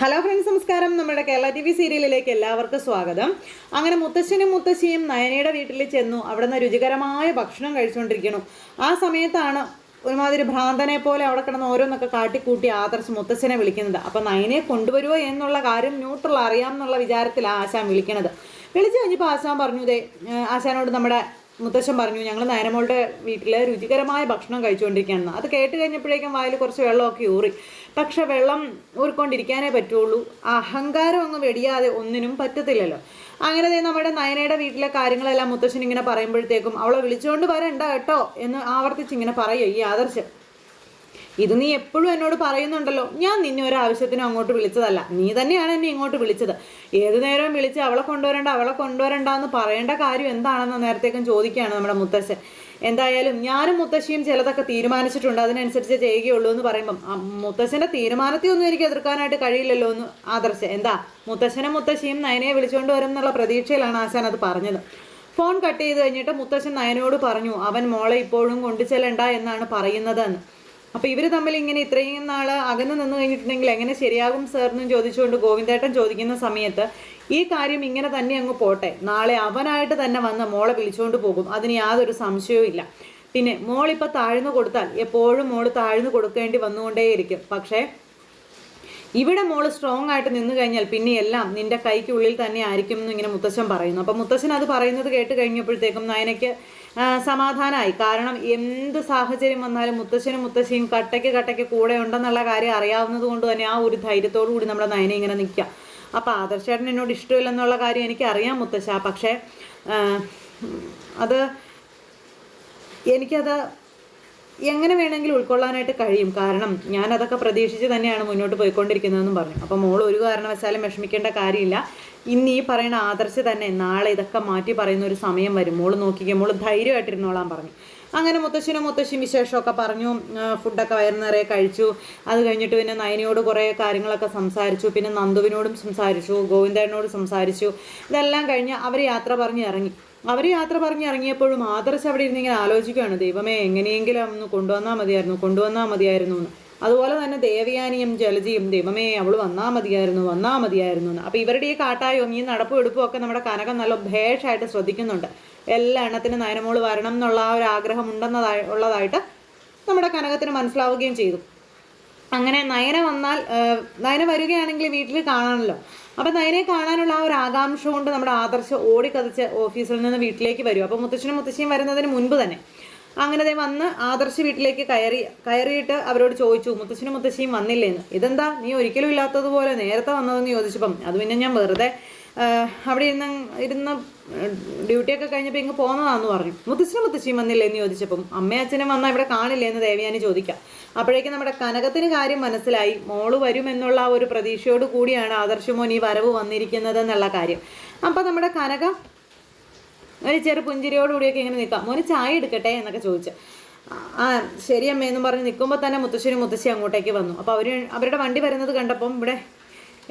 Hello friends നമസ്കാരം. നമ്മുടെ Kerala T V സീരിയലിലേക്ക് എല്ലാവർക്കും സ്വാഗതം. അങ്ങനെ മുത്തശ്ശനും മുത്തശ്ശിയും നയനയുടെ വീട്ടിൽ ചെന്നു അവിടെ നിന്ന് രുചികരമായ ഭക്ഷണം കഴിച്ചുകൊണ്ടിരിക്കുന്നു. ആ സമയത്താണ് ഒരുമാതിരി ഭ്രാന്തനെ പോലെ അവിടെ കിടന്ന് ഓരോന്നൊക്കെ കാട്ടിക്കൂട്ടി ആദർശ് മുത്തശ്ശനെ വിളിക്കുന്നത്. അപ്പം നയനെ കൊണ്ടുവരുമോ എന്നുള്ള കാര്യം ന്യൂട്രൽ അറിയാം എന്നുള്ള വിചാരത്തിലാണ് ആശാൻ വിളിക്കണത്. വിളിച്ചു കഴിഞ്ഞപ്പോൾ ആശാൻ പറഞ്ഞു ദേ ആശാനോട് നമ്മുടെ മുത്തശ്ശൻ പറഞ്ഞു ഞങ്ങൾ നയനമോളുടെ വീട്ടിൽ രുചികരമായ ഭക്ഷണം കഴിച്ചുകൊണ്ടിരിക്കുകയാണ്. അത് കേട്ട് കഴിഞ്ഞപ്പോഴേക്കും വായിൽ കുറച്ച് വെള്ളമൊക്കെ ഊറി. പക്ഷെ വെള്ളം ഊറിക്കൊണ്ടിരിക്കാനേ പറ്റുള്ളൂ. അഹങ്കാരം ഒന്നും വെടിയാതെ ഒന്നിനും പറ്റത്തില്ലല്ലോ. അങ്ങനെ നമ്മുടെ നയനയുടെ വീട്ടിലെ കാര്യങ്ങളെല്ലാം മുത്തശ്ശൻ ഇങ്ങനെ പറയുമ്പോഴത്തേക്കും അവളെ വിളിച്ചുകൊണ്ട് വരണ്ട കേട്ടോ എന്ന് ആവർത്തിച്ച് ഇങ്ങനെ പറയുക ഈ ആദർശം. ഇത് നീ എപ്പോഴും എന്നോട് പറയുന്നുണ്ടല്ലോ. ഞാൻ നിന്നെ ഒരു ആവശ്യത്തിനും അങ്ങോട്ട് വിളിച്ചതല്ല. നീ തന്നെയാണ് എന്നെ ഇങ്ങോട്ട് വിളിച്ചത്. ഏത് നേരവും വിളിച്ച് അവളെ കൊണ്ടുവരണ്ട അവളെ കൊണ്ടുവരണ്ട എന്ന് പറയേണ്ട കാര്യം എന്താണെന്ന് നേരത്തേക്കും ചോദിക്കുകയാണ് നമ്മുടെ മുത്തശ്ശൻ. എന്തായാലും ഞാനും മുത്തശ്ശിയും ചിലതൊക്കെ തീരുമാനിച്ചിട്ടുണ്ട്. അതിനനുസരിച്ച് ചെയ്യുകയുള്ളൂ എന്ന് പറയുമ്പം മുത്തശ്ശന്റെ തീരുമാനത്തെ ഒന്നും എനിക്ക് എതിർക്കാനായിട്ട് കഴിയില്ലല്ലോ എന്ന് ആദർശ. എന്താ? മുത്തശ്ശനും മുത്തശ്ശിയും നയനയെ വിളിച്ചുകൊണ്ട് വരും എന്നുള്ള പ്രതീക്ഷയിലാണ് ആശാൻ അത് പറഞ്ഞത്. ഫോൺ കട്ട് ചെയ്ത് കഴിഞ്ഞിട്ട് മുത്തശ്ശൻ നയനോട് പറഞ്ഞു അവൻ മോളെ ഇപ്പോഴും കൊണ്ടു ചെല്ലണ്ട എന്നാണ് പറയുന്നതെന്ന്. അപ്പോൾ ഇവർ തമ്മിൽ ഇങ്ങനെ ഇത്രയും നാൾ അകന്നു നിന്ന് കഴിഞ്ഞിട്ടുണ്ടെങ്കിൽ എങ്ങനെ ശരിയാകും എന്ന് ചോദിച്ചുകൊണ്ട് ഗോവിന്ദേട്ടൻ ചോദിക്കുന്ന സമയത്ത് ഈ കാര്യം ഇങ്ങനെ തന്നെ അങ്ങ് പോട്ടെ. നാളെ അവനായിട്ട് തന്നെ വന്ന് മോളെ വിളിച്ചുകൊണ്ട് പോകും. അതിന് യാതൊരു സംശയവും ഇല്ല. പിന്നെ മോളിപ്പോൾ താഴ്ന്നു കൊടുത്താൽ എപ്പോഴും മോൾ താഴ്ന്നു കൊടുക്കേണ്ടി വന്നുകൊണ്ടേയിരിക്കും. പക്ഷേ ഇവിടെ മോൾ സ്ട്രോങ് ആയിട്ട് നിന്ന് കഴിഞ്ഞാൽ പിന്നെ എല്ലാം നിന്റെ കൈക്കുള്ളിൽ തന്നെ ആയിരിക്കും എന്ന് ഇങ്ങനെ മുത്തശ്ശൻ പറയുന്നു. അപ്പം മുത്തശ്ശൻ അത് പറയുന്നത് കേട്ട് കഴിഞ്ഞപ്പോഴത്തേക്കും നയനയ്ക്ക് സമാധാനമായി കാരണം എന്ത് സാഹചര്യം വന്നാലും മുത്തശ്ശനും മുത്തശ്ശിയും കട്ടയ്ക്ക് കട്ടയ്ക്ക് കൂടെ ഉണ്ടെന്നുള്ള കാര്യം അറിയാവുന്നത് കൊണ്ട് തന്നെ ആ ഒരു ധൈര്യത്തോടു കൂടി നമ്മുടെ നയന ഇങ്ങനെ നിൽക്കുക അപ്പം ആദർശേട്ടൻ എന്നോട് ഇഷ്ടമില്ലെന്നുള്ള കാര്യം എനിക്ക് അറിയാം മുത്തശ്ശ. പക്ഷേ അത് എനിക്കത് എങ്ങനെ വേണമെങ്കിലും ഉൾക്കൊള്ളാനായിട്ട് കഴിയും. കാരണം ഞാൻ അതൊക്കെ പ്രതീക്ഷിച്ച് തന്നെയാണ് മുന്നോട്ട് പോയിക്കൊണ്ടിരിക്കുന്നതെന്നും പറഞ്ഞു. അപ്പോൾ മോൾ ഒരു കാരണവശാലും വിഷമിക്കേണ്ട കാര്യമില്ല. ഇന്ന് ഈ പറയുന്ന ആദർശ് തന്നെ നാളെ ഇതൊക്കെ മാറ്റി പറയുന്ന ഒരു സമയം വരും. മോൾ നോക്കിക്കുക മോൾ ധൈര്യമായിട്ടിരുന്നോളാൻ പറഞ്ഞു. അങ്ങനെ മുത്തശ്ശനും മുത്തശ്ശിയും വിശേഷമൊക്കെ പറഞ്ഞു. ഫുഡൊക്കെ വയറു നിറയെ കഴിച്ചു. അത് കഴിഞ്ഞിട്ട് പിന്നെ നയനയോട് കുറേ കാര്യങ്ങളൊക്കെ സംസാരിച്ചു. പിന്നെ നന്ദുവിനോടും സംസാരിച്ചു ഗോവിന്ദനോട് സംസാരിച്ചു. ഇതെല്ലാം കഴിഞ്ഞ് അവർ യാത്ര പറഞ്ഞ് ഇറങ്ങി. അവർ യാത്ര പറഞ്ഞ് ഇറങ്ങിയപ്പോഴും ആദർശ് അവിടെ ഇരുന്ന് ഇങ്ങനെ ആലോചിക്കുകയാണ്. ദൈവമേ എങ്ങനെയെങ്കിലും ഒന്ന് കൊണ്ടുവന്നാൽ മതിയായിരുന്നു കൊണ്ടുവന്നാൽ മതിയായിരുന്നു എന്ന്. അതുപോലെ തന്നെ ദേവയാനിയും ജലജിയും ദൈവമേ അവൾ വന്നാൽ മതിയായിരുന്നു വന്നാൽ മതിയായിരുന്നു എന്ന്. അപ്പോൾ ഇവരുടെ ഈ കാട്ടായും ഈ നടപ്പും എടുപ്പും ഒക്കെ നമ്മുടെ കനകം നല്ല ഭേഷായിട്ട് ശ്രദ്ധിക്കുന്നുണ്ട്. എല്ലാ എണ്ണത്തിനും നയനമോൾ വരണം എന്നുള്ള ആ ഒരു ആഗ്രഹം ഉണ്ടെന്നതായി ഉള്ളതായിട്ട് നമ്മുടെ കനകത്തിന് മനസ്സിലാവുകയും ചെയ്തു. അങ്ങനെ നയന വന്നാൽ നയന വരികയാണെങ്കിൽ വീട്ടിൽ കാണാമല്ലോ. അപ്പം നയനെ കാണാനുള്ള ആ ഒരു ആകാംക്ഷ കൊണ്ട് നമ്മുടെ ആദർശ് ഓടിക്കതച്ച് ഓഫീസിൽ നിന്ന് വീട്ടിലേക്ക് വരും. അപ്പോൾ മുത്തശ്ശനും മുത്തശ്ശിയും വരുന്നതിന് മുൻപ് തന്നെ അങ്ങനെ ദേ വന്ന് ആദർശ് വീട്ടിലേക്ക് കയറി കയറിയിട്ട് അവരോട് ചോദിച്ചു മുത്തശ്ശനും മുത്തശ്ശിയും വന്നില്ലേന്ന്? ഇതെന്താ? നീ ഒരിക്കലും ഇല്ലാത്തതുപോലെ നേരത്തെ വന്നതെന്ന് ചോദിച്ചപ്പം അത് പിന്നെ ഞാൻ വെറുതെ അവിടെ ഇരുന്ന് ഇരുന്ന് ഡ്യൂട്ടിയൊക്കെ കഴിഞ്ഞപ്പോൾ ഇങ്ങ് പോന്നതാന്ന് പറഞ്ഞു. മുത്തശ്ശനും മുത്തശ്ശിയും വന്നില്ലേ എന്ന് ചോദിച്ചപ്പം അച്ഛനും വന്നാൽ ഇവിടെ കാണില്ലേ എന്ന് ദേവയാനി ചോദിക്കാം. അപ്പോഴേക്കും നമ്മുടെ കനകത്തിന് കാര്യം മനസ്സിലായി. മോൾ വരുമെന്നുള്ള ഒരു പ്രതീക്ഷയോട് കൂടിയാണ് ആദർശമോൻ ഈ വരവ് വന്നിരിക്കുന്നത് എന്നുള്ള കാര്യം. അപ്പം നമ്മുടെ കനക ഒരു ചെറു പുഞ്ചിരിയോടുകൂടിയൊക്കെ ഇങ്ങനെ നിൽക്കാം. മോന് ചായ എടുക്കട്ടെ എന്നൊക്കെ ചോദിച്ചു. ആ ശരി അമ്മ എന്നും പറഞ്ഞ് നിൽക്കുമ്പോൾ തന്നെ മുത്തശ്ശനും മുത്തശ്ശി അങ്ങോട്ടേക്ക് വന്നു. അപ്പോൾ അവർ അവരുടെ വണ്ടി വരുന്നത് കണ്ടപ്പം ഇവിടെ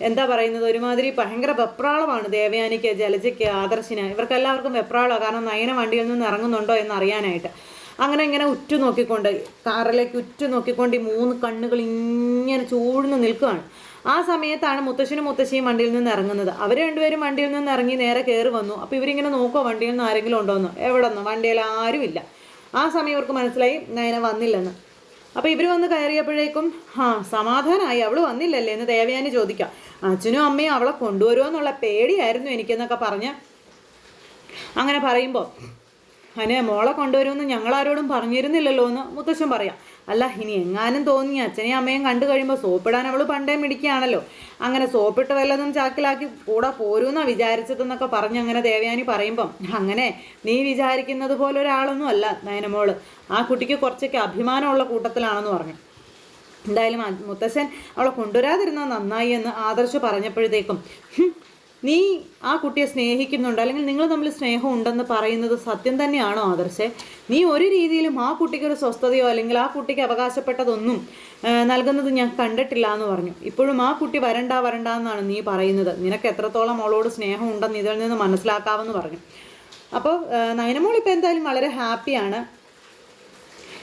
എന്താ പറയുന്നത്? ഒരുമാതിരി ഭയങ്കര വെപ്രാളമാണ് ദേവയാനിക്ക് ജലജയ്ക്ക് ആദർശിന്. ഇവർക്കെല്ലാവർക്കും വെപ്രാളമാണ്. കാരണം നയന വണ്ടിയിൽ നിന്ന് ഇറങ്ങുന്നുണ്ടോ എന്ന് അറിയാനായിട്ട്. അങ്ങനെ ഇങ്ങനെ ഉറ്റു നോക്കിക്കൊണ്ട് കാറിലേക്ക് ഉറ്റു നോക്കിക്കൊണ്ട് ഈ മൂന്ന് കണ്ണുകൾ ഇങ്ങനെ ചൂഴ്ന്ന് നിൽക്കുകയാണ് ആ സമയത്താണ് മുത്തശ്ശനും മുത്തശ്ശിയും വണ്ടിയിൽ നിന്ന് ഇറങ്ങുന്നത്. അവർ രണ്ടുപേരും വണ്ടിയിൽ നിന്ന് ഇറങ്ങി നേരെ കയറി വന്നു. അപ്പോൾ ഇവരിങ്ങനെ നോക്കുക വണ്ടിയിൽ നിന്ന് ആരെങ്കിലും ഉണ്ടോ എന്ന് എവിടെ നിന്ന്? വണ്ടിയിൽ ആരുമില്ല ആ സമയം ഇവർക്ക് മനസ്സിലായി നയന വന്നില്ലെന്ന്. അപ്പോൾ ഇവർ വന്ന് കയറിയപ്പോഴേക്കും ആ സമാധാനമായി അവൾ വന്നില്ലല്ലേ? എന്ന് ദേവയാനി ചോദിക്കാം. അച്ഛനും അമ്മയും അവളെ കൊണ്ടുവരുമോ എന്നുള്ള പേടിയായിരുന്നു എനിക്കെന്നൊക്കെ പറഞ്ഞ്. അങ്ങനെ പറയുമ്പോൾ അതിനെ മോളെ കൊണ്ടുവരുമെന്ന് ഞങ്ങളാരോടും പറഞ്ഞിരുന്നില്ലല്ലോ എന്ന് മുത്തശ്ശൻ പറയാം. അല്ല ഇനി എങ്ങാനും തോന്നി അച്ഛനെയും അമ്മയും കണ്ടു കഴിയുമ്പോൾ സോപ്പിടാൻ അവൾ പണ്ടേ മിടിക്കുകയാണല്ലോ. അങ്ങനെ സോപ്പിട്ട് വല്ലതും ചാക്കിലാക്കി കൂടെ പോരൂന്നാ വിചാരിച്ചതെന്നൊക്കെ പറഞ്ഞ് അങ്ങനെ ദേവയാനി പറയുമ്പം അങ്ങനെ നീ വിചാരിക്കുന്നത് പോലെ ഒരാളൊന്നും അല്ല നയനമോൾ. ആ കുട്ടിക്ക് കുറച്ചൊക്കെ അഭിമാനമുള്ള കൂട്ടത്തിലാണെന്ന് പറഞ്ഞു. എന്തായാലും മുത്തശ്ശൻ അവളെ കൊണ്ടുവരാതിരുന്നത് നന്നായി എന്ന് ആദർശ് പറഞ്ഞപ്പോഴത്തേക്കും "ഹും, നീ ആ കുട്ടിയെ സ്നേഹിക്കുന്നുണ്ട് അല്ലെങ്കിൽ നിങ്ങൾ തമ്മിൽ സ്നേഹം ഉണ്ടെന്ന് പറയുന്നത് സത്യം തന്നെയാണോ ആദർശേ? നീ ഒരു രീതിയിലും ആ കുട്ടിക്ക് ഒരു സ്വസ്ഥതയോ അല്ലെങ്കിൽ ആ കുട്ടിക്ക് അവകാശപ്പെട്ടതൊന്നും നൽകുന്നത് ഞാൻ കണ്ടിട്ടില്ല എന്ന് പറഞ്ഞു. ഇപ്പോഴും ആ കുട്ടി വരണ്ട വരണ്ട എന്നാണ് നീ പറയുന്നത്. നിനക്ക് എത്രത്തോളം അവളോട് സ്നേഹം ഉണ്ടെന്ന് ഇതിൽ നിന്ന് മനസ്സിലാക്കാമെന്ന് പറഞ്ഞു. അപ്പോൾ നയനമോൾ ഇപ്പോൾ എന്തായാലും വളരെ ഹാപ്പിയാണ്.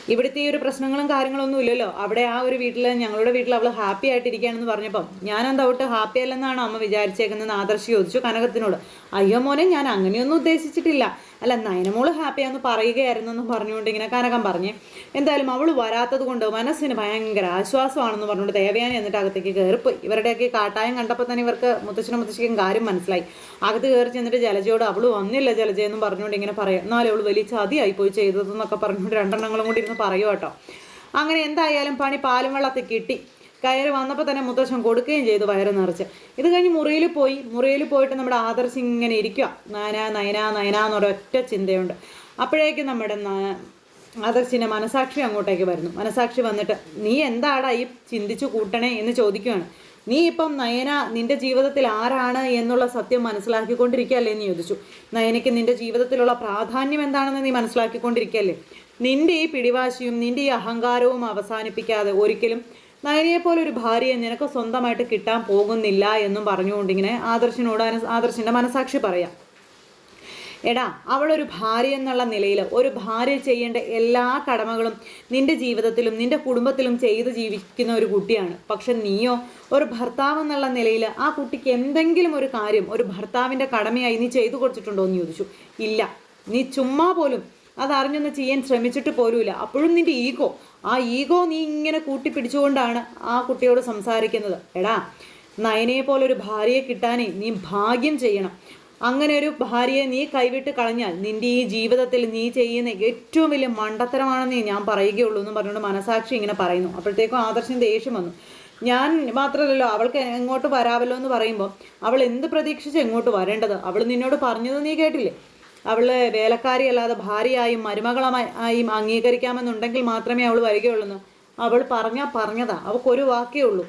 ഇവിടുത്തെ ഈ ഒരു പ്രശ്നങ്ങളും കാര്യങ്ങളൊന്നും ഇല്ലല്ലോ. അവിടെ ആ ഒരു വീട്ടിൽ ഞങ്ങളുടെ വീട്ടിൽ അവൾ ഹാപ്പി ആയിട്ടിരിക്കുകയാണെന്ന് പറഞ്ഞപ്പം ഞാൻ എന്താ ഒട്ട് ഹാപ്പി അല്ലെന്നാണ് അമ്മ വിചാരിച്ചേക്കുന്നത് ആദർശ് ചോദിച്ചു കനകത്തിനോട്. അയ്യോ മോനെ ഞാൻ അങ്ങനെയൊന്നും ഉദ്ദേശിച്ചിട്ടില്ല. അല്ല നയനമോൾ ഹാപ്പിയാന്ന് പറയുകയായിരുന്നു എന്ന് പറഞ്ഞുകൊണ്ട് ഇങ്ങനെ കനകം പറഞ്ഞേ എന്തായാലും അവൾ വരാത്തത് കൊണ്ട് മനസ്സിന് ഭയങ്കര ആശ്വാസമാണെന്ന് പറഞ്ഞുകൊണ്ട് ദേവയാനി എന്നിട്ട് അകത്തേക്ക് കയറിപ്പോയി. ഇവരുടെയൊക്കെ കാട്ടായം കണ്ടപ്പോൾ തന്നെ ഇവർക്ക് മുത്തശ്ശനും മുത്തശ്ശിക്കും കാര്യം മനസ്സിലായി. അകത്ത് കയറി ചെന്നിട്ട് ജലജയോട് അവൾ വന്നില്ല ജലജയെന്നും പറഞ്ഞുകൊണ്ട് ഇങ്ങനെ പറയാം. എന്നാലും അവൾ വലിയ ചതിയായി പോയി ചെയ്തതെന്നൊക്കെ പറഞ്ഞുകൊണ്ട് രണ്ടെണ്ണങ്ങളും കൂടി ഇരുന്ന് പറയൂ കേട്ടോ. അങ്ങനെ എന്തായാലും പണി പാലും വെള്ളത്തിൽ കിട്ടി. കയറി വന്നപ്പോൾ തന്നെ മുത്തശ്ശൻ കൊടുക്കുകയും ചെയ്തു വയറ് നിറച്ച്. ഇത് കഴിഞ്ഞ് മുറിയിൽ പോയി. മുറിയിൽ പോയിട്ട് നമ്മുടെ ആദർശ് ഇങ്ങനെ ഇരിക്കുക നയന നയന നയന എന്നൊരൊറ്റ ചിന്തയുണ്ട്. അപ്പോഴേക്കും നമ്മുടെ ആദർശിന്റെ മനസാക്ഷി അങ്ങോട്ടേക്ക് വരുന്നു. മനസാക്ഷി വന്നിട്ട് നീ എന്താടാ ഈ ചിന്തിച്ചു കൂട്ടണേ? എന്ന് ചോദിക്കുകയാണ് നീ ഇപ്പം നയന നിന്റെ ജീവിതത്തിൽ ആരാണ് എന്നുള്ള സത്യം മനസ്സിലാക്കിക്കൊണ്ടിരിക്കുകയല്ലേ എന്ന് ചോദിച്ചു. നയനയ്ക്ക് നിന്റെ ജീവിതത്തിലുള്ള പ്രാധാന്യം എന്താണെന്ന് നീ മനസ്സിലാക്കിക്കൊണ്ടിരിക്കുകയല്ലേ? നിന്റെ ഈ പിടിവാശിയും നിന്റെ ഈ അഹങ്കാരവും അവസാനിപ്പിക്കാതെ ഒരിക്കലും നയനയെ പോലെ ഒരു ഭാര്യയെ നിനക്ക് സ്വന്തമായിട്ട് കിട്ടാൻ പോകുന്നില്ല എന്നും പറഞ്ഞുകൊണ്ടിങ്ങനെ ആദർശിനോട് ആദർശന്റെ മനസാക്ഷി പറയാം. എടാ അവളൊരു ഭാര്യ എന്നുള്ള നിലയിൽ ഒരു ഭാര്യ ചെയ്യേണ്ട എല്ലാ കടമകളും നിന്റെ ജീവിതത്തിലും നിന്റെ കുടുംബത്തിലും ചെയ്ത് ജീവിക്കുന്ന ഒരു കുട്ടിയാണ്. പക്ഷെ നീയോ ഒരു ഭർത്താവ് എന്നുള്ള നിലയിൽ ആ കുട്ടിക്ക് എന്തെങ്കിലും ഒരു കാര്യം ഒരു ഭർത്താവിന്റെ കടമയായി നീ ചെയ്തു കൊടുത്തിട്ടുണ്ടോ എന്ന് ചോദിച്ചു. ഇല്ല. നീ ചുമ്മാ പോലും അതറിഞ്ഞൊന്ന് ചെയ്യാൻ ശ്രമിച്ചിട്ട് പോലുമില്ല. അപ്പോഴും നിന്റെ ഈഗോ. ആ ഈഗോ നീ ഇങ്ങനെ കൂട്ടിപ്പിടിച്ചുകൊണ്ടാണ് ആ കുട്ടിയോട് സംസാരിക്കുന്നത്. എടാ നയനയെ പോലൊരു ഭാര്യയെ കിട്ടാനേ നീ ഭാഗ്യം ചെയ്യണം. അങ്ങനെ ഒരു ഭാര്യയെ നീ കൈവിട്ട് കളഞ്ഞാൽ നിന്റെ ഈ ജീവിതത്തിൽ നീ ചെയ്യുന്ന ഏറ്റവും വലിയ മണ്ടത്തരമാണെന്ന് ഞാൻ പറയുകയുള്ളൂ എന്ന് പറഞ്ഞുകൊണ്ട് മനസാക്ഷി ഇങ്ങനെ പറയുന്നു. അപ്പോഴത്തേക്കും ആദർശം ദേഷ്യം വന്നു. ഞാൻ മാത്രമല്ലല്ലോ അവൾക്ക് എങ്ങോട്ട് വരാമല്ലോ എന്ന് പറയുമ്പോൾ അവൾ എന്ത് പ്രതീക്ഷിച്ച് എങ്ങോട്ട് വരേണ്ടത്? അവൾ നിന്നോട് പറഞ്ഞത് നീ കേട്ടില്ലേ? അവൾ വേലക്കാരി അല്ലാതെ ഭാര്യയായും മരുമകളായും അംഗീകരിക്കാമെന്നുണ്ടെങ്കിൽ മാത്രമേ അവൾ വരികയുള്ളൂ അവൾ പറഞ്ഞാൽ പറഞ്ഞതാ. അവൾക്കൊരു വാക്കേ ഉള്ളൂ.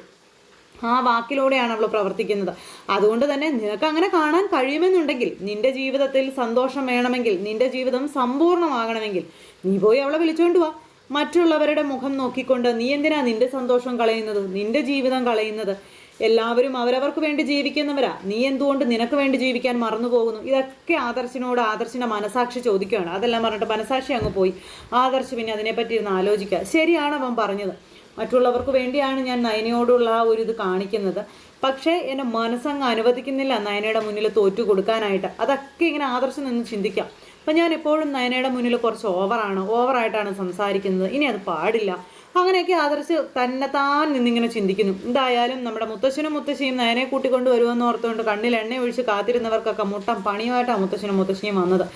ആ വാക്കിലൂടെയാണ് അവൾ പ്രവർത്തിക്കുന്നത്. അതുകൊണ്ട് തന്നെ നിനക്ക് അങ്ങനെ കാണാൻ കഴിയുമെന്നുണ്ടെങ്കിൽ നിന്റെ ജീവിതത്തിൽ സന്തോഷം വേണമെങ്കിൽ നിന്റെ ജീവിതം സമ്പൂർണമാകണമെങ്കിൽ നീ പോയി അവളെ വിളിച്ചുകൊണ്ട് വാ. മറ്റുള്ളവരുടെ മുഖം നോക്കിക്കൊണ്ട് നീ എന്തിനാ നിന്റെ സന്തോഷം കളയുന്നത് നിന്റെ ജീവിതം കളയുന്നത്? എല്ലാവരും അവരവർക്ക് വേണ്ടി ജീവിക്കുന്നവരാ. നീ എന്തുകൊണ്ട് നിനക്ക് വേണ്ടി ജീവിക്കാൻ മറന്നു പോകുന്നു ഇതൊക്കെ ആദർശിനോട് ആദർശിന്റെ മനസാക്ഷി ചോദിക്കുകയാണ്. അതെല്ലാം പറഞ്ഞിട്ട് മനസാക്ഷി അങ്ങ് പോയി. ആദർശ് പിന്നെ അതിനെപ്പറ്റി ഇരുന്ന് ആലോചിക്കുക. ശരിയാണ് അവൻ പറഞ്ഞത്. മറ്റുള്ളവർക്ക് വേണ്ടിയാണ് ഞാൻ നയനയോടുള്ള ആ ഒരു ഇത് കാണിക്കുന്നത്. പക്ഷേ എന്റെ മനസ്സങ്ങ് അനുവദിക്കുന്നില്ല നയനയുടെ മുന്നിൽ തോറ്റു കൊടുക്കാനായിട്ട്. അതൊക്കെ ഇങ്ങനെ ആദർശം നിന്ന് ചിന്തിക്കാം. അപ്പം ഞാൻ എപ്പോഴും നയനയുടെ മുന്നിൽ കുറച്ച് ഓവറാണ് ഓവറായിട്ടാണ് സംസാരിക്കുന്നത്. ഇനി അത് പാടില്ല. അങ്ങനെയൊക്കെ ആദർശ് തന്നെത്താൻ നിന്നിങ്ങനെ ചിന്തിക്കുന്നു. എന്തായാലും നമ്മുടെ മുത്തശ്ശനും മുത്തശ്ശിയും നയനെ കൂട്ടിക്കൊണ്ട് വരുമെന്ന് ഓർത്തുകൊണ്ട് കണ്ണിൽ എണ്ണ ഒഴിച്ച് കാത്തിരുന്നവർക്കൊക്കെ മുട്ടം പണിയുമായിട്ടാണ് മുത്തശ്ശനും മുത്തശ്ശിയും വന്നത്.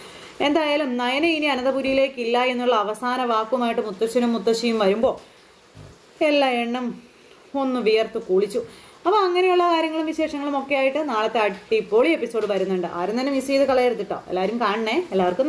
എന്തായാലും നയന ഇനി അനന്തപുരിയിലേക്കില്ല എന്നുള്ള അവസാന വാക്കുമായിട്ട് മുത്തശ്ശനും മുത്തശ്ശിയും വരുമ്പോൾ എല്ലാ എണ്ണം ഒന്ന് വിയർത്ത് കുളിച്ചു. അപ്പോൾ അങ്ങനെയുള്ള കാര്യങ്ങളും വിശേഷങ്ങളും ഒക്കെ ആയിട്ട് നാളത്തെ അടിപൊളി എപ്പിസോഡ് വരുന്നുണ്ട്. ആരും തന്നെ മിസ് ചെയ്ത് കളയരുത് കേട്ടോ എല്ലാവരും കാണണേ. എല്ലാവർക്കും.